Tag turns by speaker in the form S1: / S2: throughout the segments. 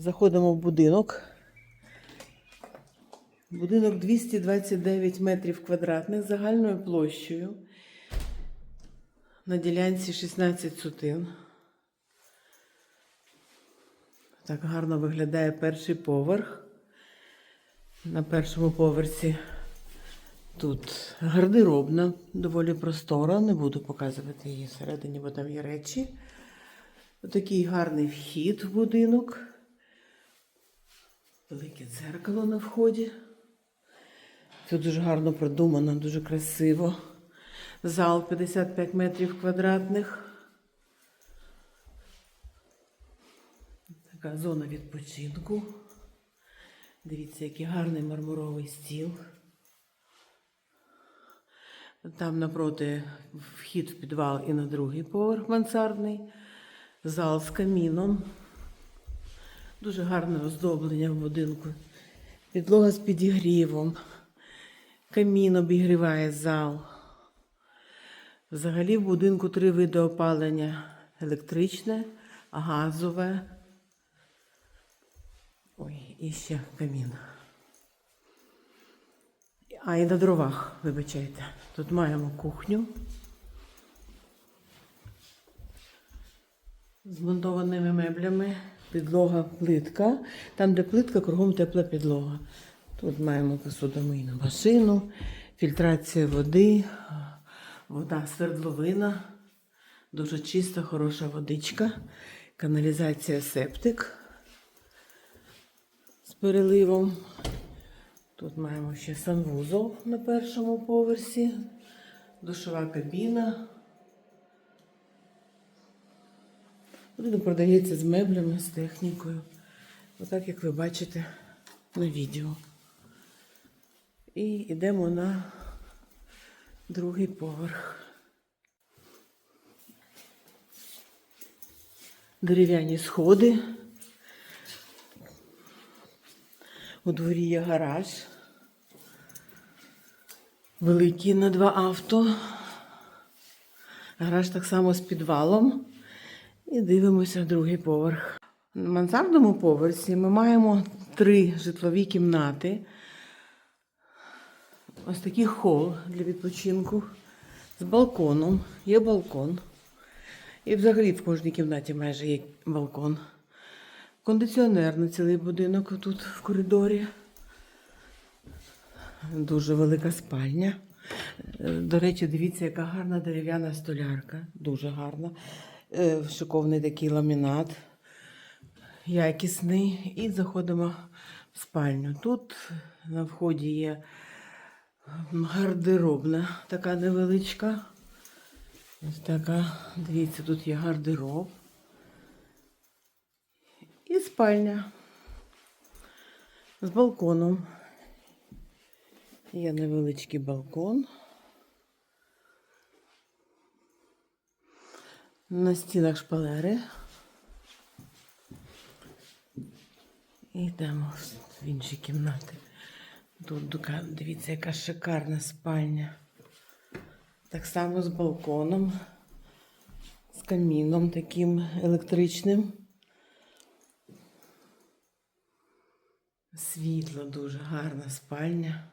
S1: Заходимо в будинок. Будинок 229 метрів квадратних загальною площею. На ділянці 16 сутин. Так гарно виглядає перший поверх. На першому поверсі тут гардеробна, доволі простора. Не буду показувати її всередині, бо там є речі. Такий гарний вхід в будинок. Велике дзеркало на вході. Це дуже гарно продумано, дуже красиво. Зал 55 метрів квадратних. Така зона відпочинку. Дивіться, який гарний мармуровий стіл. Там напроти вхід в підвал і на другий поверх мансардний. Зал з каміном. Дуже гарне оздоблення в будинку. Підлога з підігрівом. Камін обігріває зал. Взагалі в будинку три види опалення: електричне, газове. Ой, і ще камін. А і на дровах, вибачайте. Тут маємо кухню. З монтованими меблями, підлога, плитка. Там, де плитка, кругом тепла підлога. Тут маємо посудомийну машину, фільтрація води, вода свердловина, дуже чиста, хороша водичка, каналізація септик з переливом. Тут маємо ще санвузол на першому поверсі, душова кабіна. Будинок продається з меблями, з технікою. Отак, як ви бачите на відео. І йдемо на другий поверх. Дерев'яні сходи. У дворі є гараж. Великий на два авто. Гараж так само з підвалом. І дивимося другий поверх. На мансардному поверсі ми маємо три житлові кімнати. Ось такий хол для відпочинку з балконом. Є балкон. І взагалі в кожній кімнаті майже є балкон. Кондиціонер на цілий будинок тут в коридорі. Дуже велика спальня. Е, До речі, дивіться, яка гарна дерев'яна столярка. Дуже гарна. Е, Шиковний такий ламінат. Якісний. І заходимо в спальню. Тут на вході є гардеробна, така невеличка. Ось така. Дивіться, тут є гардероб. І спальня з балконом. Є невеличкий балкон. На стінах шпалери. І йдемо в інші кімнати. Тут дивіться, яка шикарна спальня. Так само з балконом, з каміном таким електричним. Світло, дуже гарна спальня.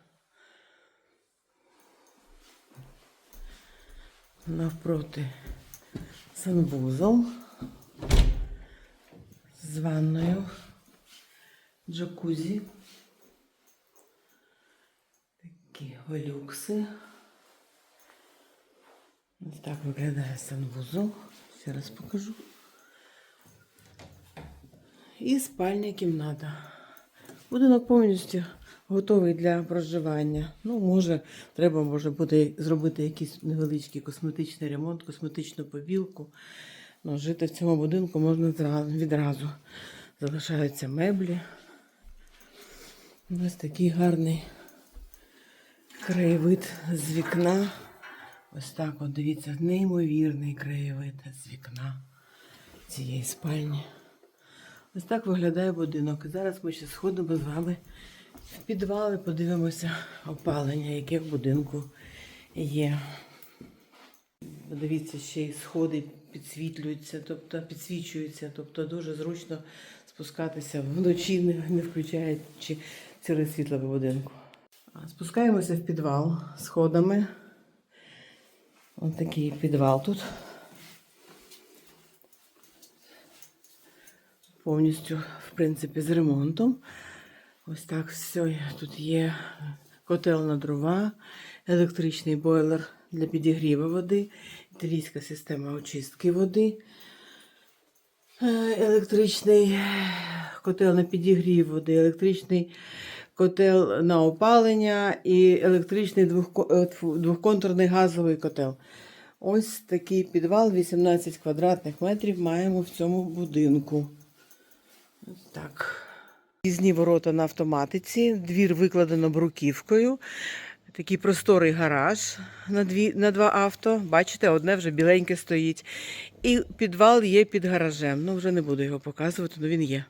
S1: Навпроти санвузол з ванною, джакузі. Такі люкси. Ось так виглядає санвузол. Ще раз покажу. І спальня кімната. Будинок повністю готовий для проживання. Ну, може, треба може буде зробити якийсь невеличкий косметичний ремонт, косметичну побілку. Ну, жити в цьому будинку можна відразу. Залишаються меблі. Ось такий гарний краєвид з вікна. Ось так от дивіться, неймовірний краєвид з вікна цієї спальні. Ось так виглядає будинок. Зараз ми ще сходимо з вами в підвал і подивимося опалення, яке в будинку є. Дивіться, ще й сходи підсвітлюються, тобто підсвічуються, тобто дуже зручно спускатися вночі, не, включаючи ціле світло в будинку. Спускаємося в підвал сходами. Ось такий підвал тут. Повністю, в принципі, з ремонтом. Ось так все. Тут є котел на дрова, електричний бойлер для підігріву води, італійська система очистки води, е, електричний котел на підігрів води, електричний котел на опалення і електричний е, двохконтурний газовий котел. Ось такий підвал, 18 квадратних метрів маємо в цьому будинку. Так. Різні ворота на автоматиці, двір викладено бруківкою. Такий просторий гараж на, дві, на два авто. Бачите, одне вже біленьке стоїть. І підвал є під гаражем. Ну, вже не буду його показувати, але він є.